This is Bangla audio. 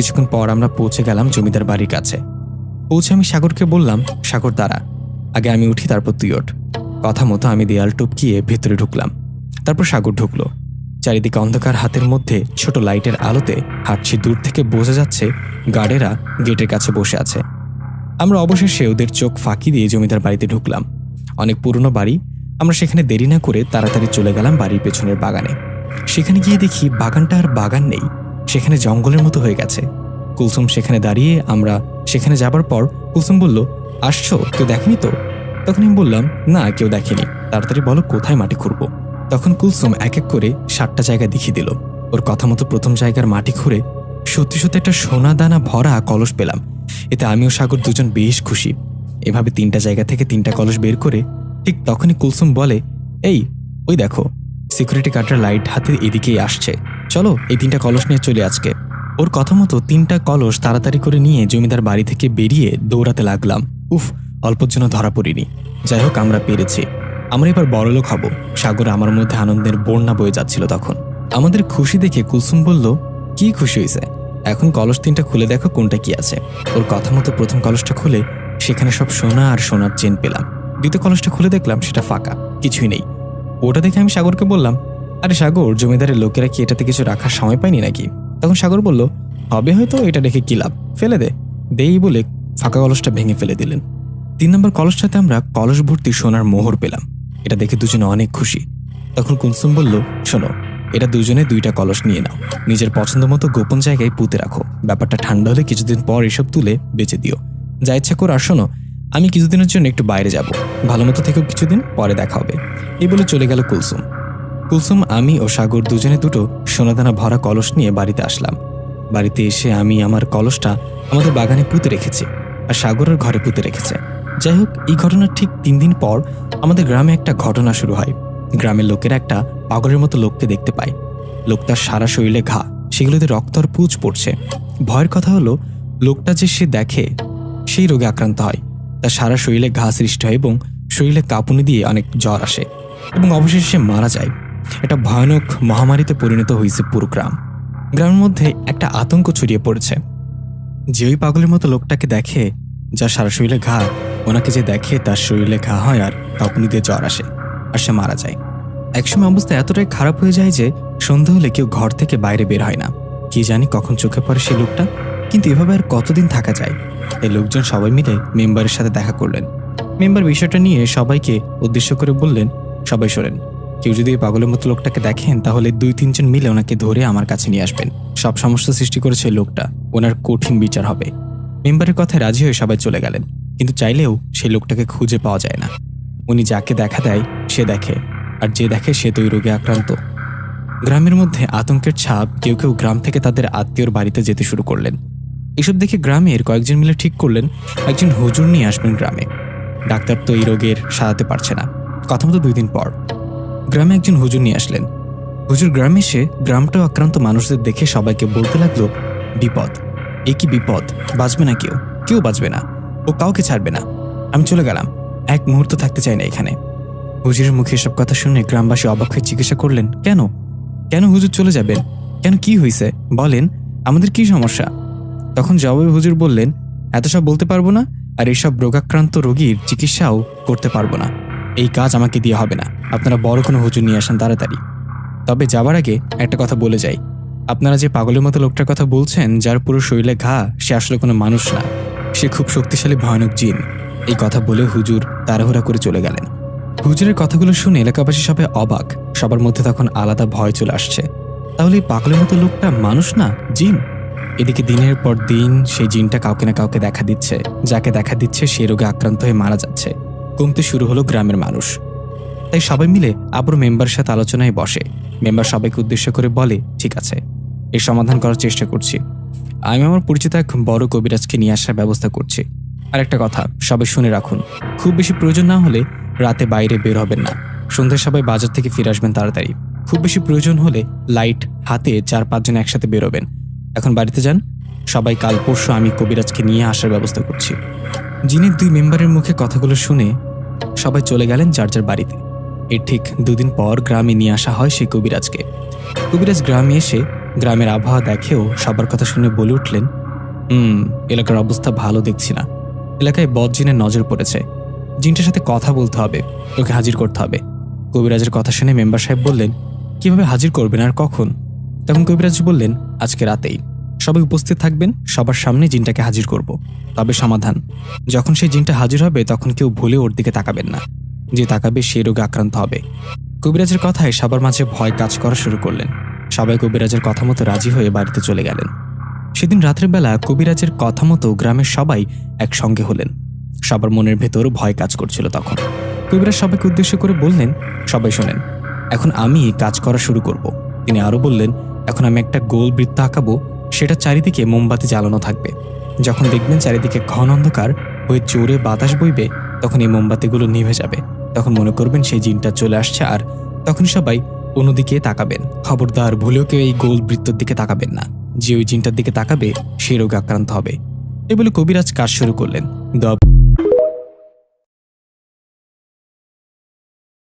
কিছুক্ষণ পর আমরা পৌঁছে গেলাম জমিদার বাড়ির কাছে। পৌঁছে আমি সাগরকে বললাম, সাগর, দাঁড়া। আগে আমি উঠি, তারপর তুই ওঠ। কথা মতো আমি দেয়াল টুপকিয়ে ভেতরে ঢুকলাম। তারপর সাগর ঢুকলো। চারিদিকে অন্ধকার হাতের মধ্যে ছোট লাইটের আলোতে হাঁটছি। দূর থেকে বোঝা যাচ্ছে গার্ডেরা গেটের কাছে বসে আছে। আমরা অবশেষে ওদের চোখ ফাঁকি দিয়ে জমিদার বাড়িতে ঢুকলাম। অনেক পুরনো বাড়ি। আমরা সেখানে দেরি না করে তাড়াতাড়ি চলে গেলাম বাড়ির পেছনের বাগানে। সেখানে গিয়ে দেখি বাগানটা আর বাগান নেই। সেখানে জঙ্গলের মতো হয়ে গেছে। কুলসুম সেখানে দাঁড়িয়ে আমরা সেখানে যাবার পর কুলসুম বলল, আসছো? কেউ দেখনি তো? তখন আমি বললাম, না, কেউ দেখেনি। তাড়াতাড়ি বলো, কোথায় মাটি খুঁড়বো? তখন কুলসুম এক এক করে সাতটা জায়গা দেখিয়ে দিল। ওর কথা মতো প্রথম জায়গার মাটি খুঁড়ে সত্যি সত্যি একটা সোনা দানা ভরা কলস পেলাম। এতে আমিও সাগর দুজন বেশ খুশি। এভাবে তিনটা জায়গা থেকে তিনটা কলস বের করে ঠিক তখনই কুলসুম বলে, এই, ওই দেখো, সিকিউরিটি গার্ডের লাইট হাতে এদিকেই আসছে। চলো, এই তিনটা কলস নিয়ে চলে আজকে। ওর কথা মতো তিনটা কলস তাড়াতাড়ি করে নিয়ে জমিদার বাড়ি থেকে বেরিয়ে দৌড়াতে লাগলাম। উফ, অল্পর জন্য ধরা পড়িনি। যাই হোক, আমরা পেরেছি। আমরা এবার বড়লোক হব। সাগর আমার মধ্যে আনন্দের বন্যা বয়ে যাচ্ছিল তখন। আমাদের খুশি দেখে কুলসুম বলল, কি খুশি হয়েছে এখন কলস তিনটা খুলে দেখো কোনটা কি আছে। ওর কথা মতো প্রথম কলসটা খুলে সেখানে সব সোনা আর সোনার চেন পেলাম। দ্বিতীয় কলসটা খুলে দেখলাম সেটা ফাঁকা, কিছুই নেই। ওটা দেখে আমি সাগরকে বললাম আরে সাগর, জমিদারের লোকেরা কি এটাতে কিছু রাখার সময় পায়নি নাকি? তখন সাগর বলল, হবে হয়তো, এটা রেখে কি লাভ? ফেলে দে। দেই বলে ফাঁকা কলসটা ভেঙে ফেলে দিলেন। তিন নম্বর কলসটাতে আমরা কলস ভর্তি সোনার মোহর পেলাম। এটা দেখে দুজনে অনেক খুশি। তখন কুনসুম বলল, শোনো, এটা দুজনে দুইটা কলস নিয়ে নাও। নিজের পছন্দ মতো গোপন জায়গায় পুঁতে রাখো। ব্যাপারটা ঠান্ডা হলে কিছুদিন পর এসব তুলে বেঁচে দিও। যা ইচ্ছা কর আর শোনো, আমি কিছুদিনের জন্য একটু বাইরে যাব। ভালো মতো থেকেও কিছুদিন পরে দেখা হবে। এই বলে চলে গেল কুলসুম। কুলসুম, আমি ও সাগর দুজনে দুটো সোনাদানা ভরা কলস নিয়ে বাড়িতে আসলাম। বাড়িতে এসে আমি আমার কলসটা আমাদের বাগানে পুঁতে রেখেছি আর সাগরের ঘরে পুঁতে রেখেছে। যাই হোক, এই ঘটনার ঠিক তিন দিন পর আমাদের গ্রামে একটা ঘটনা শুরু হয়। গ্রামের লোকেরা একটা পাগলের মতো লোককে দেখতে পায়। লোকটার সারা শরীরে ঘা, সেগুলোতে রক্ত আর পুজ পড়ছে। ভয়ের কথা হলো, লোকটা যে সে দেখে সেই রোগে আক্রান্ত হয়। তার সারা শরীরে ঘা সৃষ্টি হয় এবং শরীরে কাঁপুনি দিয়ে অনেক জ্বর আসে এবং অবশেষে মারা যায়। একটা ভয়ানক মহামারীতে পরিণত হয়েছে পুরো গ্রাম। গ্রামের মধ্যে একটা আতঙ্ক ছড়িয়ে পড়েছে। যে ওই পাগলের মতো লোকটাকে দেখে যার সারা শরীরে ঘা, ওনাকে যে দেখে তার শরীরে ঘা হয় আর কাঁপুনি দিয়ে জ্বর আসে আর সে মারা যায়। একসময় অবস্থা এতটাই খারাপ হয়ে যায় যে সন্ধ্যা হলে কেউ ঘর থেকে বাইরে বের হয় না। কি জানি কখন চোখে পড়ে সেই লোকটা? কিন্তু এভাবে আর কতদিন থাকা যায়? এই লোকজন সবাই মিলে মেম্বারের সাথে দেখা করলেন। মেম্বার বিষয়টা নিয়ে সবাইকে উদ্দেশ্য করে বললেন, সবাই শোনেন। কেউ যদি এই পাগলের মতো লোকটাকে দেখেন, তাহলে দুই তিনজন মিলে ওনাকে ধরে আমার কাছে নিয়ে আসবেন। সব সমস্যা সৃষ্টি করেছে লোকটা। ওনার কঠিন বিচার হবে। মেম্বারের কথায় রাজি হয়ে সবাই চলে গেলেন। কিন্তু চাইলেও সেই লোকটাকে খুঁজে পাওয়া যায় না। উনি যাকে দেখা দেয়, সে দেখে। আর যে দেখে, সে তো রোগে আক্রান্ত। গ্রামের মধ্যে আতঙ্কের ছাপ, কেউ কেউ গ্রাম থেকে তাদের আত্মীয়র বাড়িতে যেতে শুরু করলেন। এসব দেখে গ্রামের কয়েকজন মিলে ঠিক করলেন, একজন হুজুর নিয়ে আসবেন গ্রামে। ডাক্তার তো এই রোগের সারাতে পারছে না। কথা মতো দুই দিন পর। গ্রামে একজন হুজুর নিয়ে আসলেন। হুজুর গ্রামে এসে গ্রামটাও আক্রান্ত মানুষদের দেখে সবাইকে বলতে লাগল, বিপদ। এ কি বিপদ? বাঁচবে না কেউ। কেউ বাঁচবে না। ও কাউকে ছাড়বে না। আমি চলে গেলাম। এক মুহূর্ত থাকতে চাই না এখানে। হুজুরের মুখে এসব কথা শুনে গ্রামবাসী অবাক হয়ে জিজ্ঞাসা করলেন, কেন? কেন হুজুর চলে যাবেন? কেন কি হয়েছে বলেন, আমাদের কি সমস্যা? তখন জবাবে হুজুর বললেন, এত সব বলতে পারব না, আর এইসব রোগাক্রান্ত রোগীর চিকিৎসাও করতে পারব না। এই কাজ আমাকে দিয়ে হবে না। আপনারা বড় কোনো হুজুর নিয়ে আসেন তাড়াতাড়ি। তবে যাবার আগে একটা কথা বলে যাই। আপনারা যে পাগলের মতো লোকটার কথা বলছেন, যার পুরো শরীরে ঘা, সে আসলে কোনো মানুষ না। সে খুব শক্তিশালী, ভয়ানক জিন। এই কথা বলে হুজুর তাড়াহুড়া করে চলে গেলেন। হুজুরের কথাগুলো শুনে এলাকাবাসী সবাই অবাক। সবার মধ্যে তখন আলাদা ভয় চলে আসছে। তাহলে এই পাগলের মতো লোকটা মানুষ না, জিন? এদিকে দিনের পর দিন সেই জিনটা কাউকে না কাউকে দেখা দিচ্ছে। যাকে দেখা দিচ্ছে, সে রোগে আক্রান্ত হয়ে মারা যাচ্ছে। কমতে শুরু হলো গ্রামের মানুষ। তাই সবাই মিলে আবার মেম্বারের সাথে আলোচনায় বসে। মেম্বার সবাইকে উদ্দেশ্য করে বলে, ঠিক আছে, এর সমাধান করার চেষ্টা করছি। আমি আমার পরিচিত এক বড় কবিরাজকে নিয়ে আসার ব্যবস্থা করছি। আর একটা কথা, সবাই শুনে রাখুন, খুব বেশি প্রয়োজন না হলে রাতে বাইরে বের হবেন না। সন্ধ্যায় সবাই বাজার থেকে ফিরে আসবেন তাড়াতাড়ি। খুব বেশি প্রয়োজন হলে লাইট, হাতে চার পাঁচজন একসাথে বেরোবেন। এখন বাড়িতে যান। সবাই কাল পরশু আমি কবিরাজকে নিয়ে আসার ব্যবস্থা করছি। জিনের দুই মেম্বারের মুখে কথাগুলো শুনে সবাই চলে গেলেন যার যার বাড়িতে। এর ঠিক দুদিন পর গ্রামে নিয়ে আসা হয় সেই কবিরাজকে। কবিরাজ গ্রামে এসে গ্রামের আবহাওয়া দেখেও সবার কথা শুনে বলে উঠলেন, হুম, এলাকার অবস্থা ভালো দেখছি না। এলাকায় বদ জিনের নজর পড়েছে। জিনটার সাথে কথা বলতে হবে, ওকে হাজির করতে হবে। কবিরাজের কথা শুনে মেম্বার সাহেব বললেন, কীভাবে হাজির করবেন আর কখন? তখন কবিরাজ বললেন, আজকে রাতেই। সবাই উপস্থিত থাকবেন, সবার সামনে জিনটাকে হাজির করব। তবে সমাধান, যখন সেই জিনটা হাজির হবে, তখন কেউ ভুলে ওর দিকে তাকাবেন না। যে তাকাবে সে রোগে আক্রান্ত হবে। কবিরাজের কথায় সবার মাঝে ভয় কাজ করা শুরু করলেন। সবাই কবিরাজের কথা মতো রাজি হয়ে বাড়িতে চলে গেলেন। সেদিন রাতের বেলা কবিরাজের কথা মতো গ্রামের সবাই একসঙ্গে হলেন। সবার মনের ভেতর ভয় কাজ করছিল তখন। কবিরাজ সবাইকে উদ্দেশ্য করে বললেন, সবাই শোনেন, এখন আমি কাজ করা শুরু করব। তিনি আরও বললেন, এখন আমি একটা গোল বৃত্ত আঁকাবো সেটা চারিদিকে মোমবাতি জ্বালানো থাকবে। যখন দেখবেন চারিদিকে ঘন অন্ধকার হয়ে জোরে বাতাস বইবে, তখন এই মোমবাতিগুলো নিভে যাবে। তখন মনে করবেন সেই জিনটা চলে আসছে আর তখন সবাই অন্যদিকে তাকাবেন। খবরদার, ভুলেও কেউ এই গোল বৃত্তর দিকে তাকাবেন না। যে ওই জিনটার দিকে তাকাবে, সে রোগে আক্রান্ত হবে। এ বলে কবিরাজ কাজ শুরু করলেন। দেওয়া